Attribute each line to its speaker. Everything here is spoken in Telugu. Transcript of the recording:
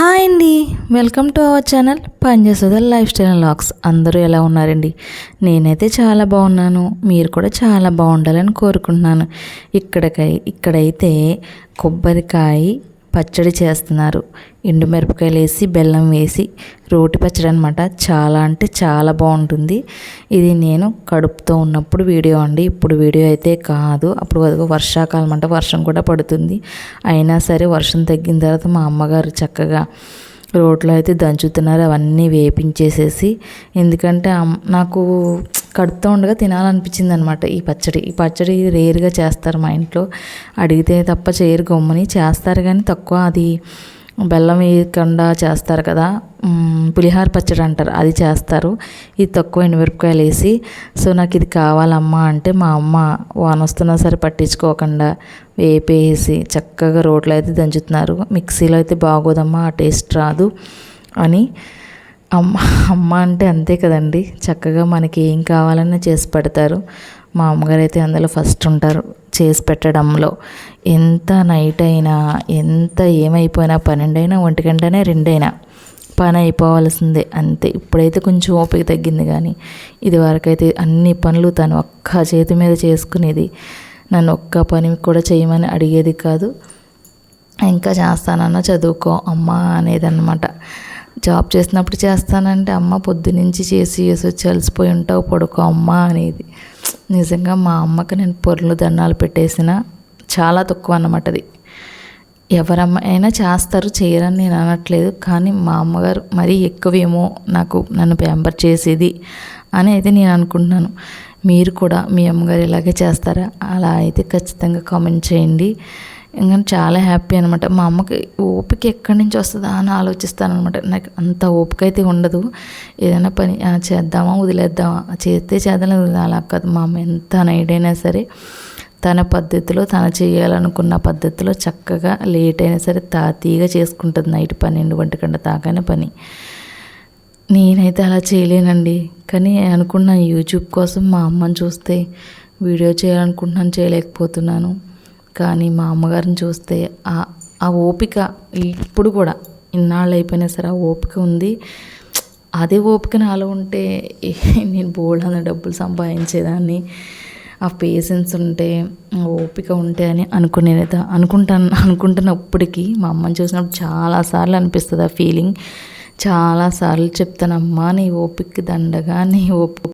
Speaker 1: హాయ్ అండి. Welcome to our channel Panjasudha lifestyle lakhs. అందరూ ఎలా ఉన్నారండి? నేనైతే చాలా బాగున్నాను. మీరు కూడా చాలా బాగుండాలని కోరుకుంటున్నాను. ఇక్కడికై ఇక్కడైతే కొబ్బరికాయ పచ్చడి చేస్తున్నారు. ఎండుమిరపకాయలు వేసి బెల్లం వేసి రోటి పచ్చడి అనమాట చాలా అంటే చాలా బాగుంటుంది. ఇది నేను కడుపుతో ఉన్నప్పుడు వీడియో అండి. ఇప్పుడు వీడియో అయితే కాదు. అప్పుడు అదిగో వర్షాకాలం అంటే వర్షం కూడా పడుతుంది. అయినా సరే వర్షం తగ్గిన తర్వాత మా అమ్మగారు చక్కగా రోట్లో అయితే దంచుతున్నారు. అవన్నీ వేపించేసేసి. ఎందుకంటే నాకు కడుపుతో ఉండగా తినాలనిపించింది అనమాట ఈ పచ్చడి. ఈ పచ్చడి రేరుగా చేస్తారు మా ఇంట్లో. అడిగితే తప్ప చేయరు గమ్ముని. చేస్తారు కానీ తక్కువ అది బెల్లం వేయకుండా చేస్తారు కదా. పులిహార పచ్చడి అంటారు. అది చేస్తారు. ఇది తక్కువ ఎండుమిరపకాయలు వేసి సో నాకు ఇది కావాలమ్మా అంటే మా అమ్మ వాన వస్తున్నా సరే పట్టించుకోకుండా వేపేసి చక్కగా రోట్లో అయితే దంచుతున్నారు. మిక్సీలో అయితే బాగోదమ్మా ఆ టేస్ట్ రాదు అని అమ్మ అమ్మ అంటే అంతే కదండి. చక్కగా మనకి ఏం కావాలన్నా చేసి పెడతారు. మా అమ్మగారు అయితే అందులో ఫస్ట్ ఉంటారు చేసి పెట్టడంలో. ఎంత నైట్ అయినా ఎంత ఏమైపోయినా పన్నెండైనా ఒంటి గంటనే రెండైనా పని అయిపోవాల్సిందే అంతే. ఇప్పుడైతే కొంచెం ఓపిక తగ్గింది కానీ ఇది వరకైతే అన్ని పనులు తను ఒక్క చేతి మీద చేసుకునేది. నన్ను ఒక్క పని కూడా చేయమని అడిగేది కాదు. ఇంకా చేస్తానన్నా చదువుకో అమ్మ అనేది అనమాట జాబ్ చేసినప్పుడు చేస్తానంటే అమ్మ పొద్దునుంచి చేసి చేసి వచ్చి అలసిపోయి ఉంటావు పడుకో అమ్మ అనేది. నిజంగా మా అమ్మకి నేను పొరలు దండాలు పెట్టేసిన చాలా తక్కువ అన్నమాట అది. ఎవరమ్మ అయినా చేస్తారు చేయరని నేను అనట్లేదు. కానీ మా అమ్మగారు మరీ ఎక్కువేమో నాకు నన్ను ప్యాంపర్ చేసేది అని అయితే నేను అనుకుంటున్నాను. మీరు కూడా మీ అమ్మగారు ఇలాగే చేస్తారా? అలా అయితే ఖచ్చితంగా కామెంట్ చేయండి. ఇంకా చాలా హ్యాపీ అనమాట మా అమ్మకి ఓపిక ఎక్కడి నుంచి వస్తుందా అని ఆలోచిస్తాను అనమాట నాకు అంత ఓపిక అయితే ఉండదు. ఏదైనా పని చేద్దామా వదిలేద్దామా? చేస్తే చేద్దాం అలా కాదు. మా అమ్మ ఎంత నైట్ అయినా సరే తన పద్ధతిలో తన చేయాలనుకున్న పద్ధతిలో చక్కగా లేట్ అయినా సరే తాతీగా చేసుకుంటుంది నైట్ పన్నెండు ఒంటి గంట తాగానే పని. నేనైతే అలా చేయలేనండి. కానీ అనుకున్న యూట్యూబ్ కోసం మా అమ్మని చూస్తే వీడియో చేయాలనుకుంటున్నాను చేయలేకపోతున్నాను. కానీ మా అమ్మగారిని చూస్తే ఆ ఓపిక ఇప్పుడు కూడా ఇన్నాళ్ళు అయిపోయినా సరే ఆ ఓపిక ఉంది. అదే ఓపిక నాలో ఉంటే నేను బోల్డ్ అన్న డబ్బులు సంపాదించేదాన్ని. ఆ పేషెన్స్ ఉంటే ఓపిక ఉంటే అని అనుకునేది అనుకుంటాను అనుకుంటున్నప్పటికీ మా అమ్మని చూసినప్పుడు చాలాసార్లు అనిపిస్తుంది ఆ ఫీలింగ్ చాలాసార్లు చెప్తానమ్మా నీ ఓపిక దండగా నీ ఓపిక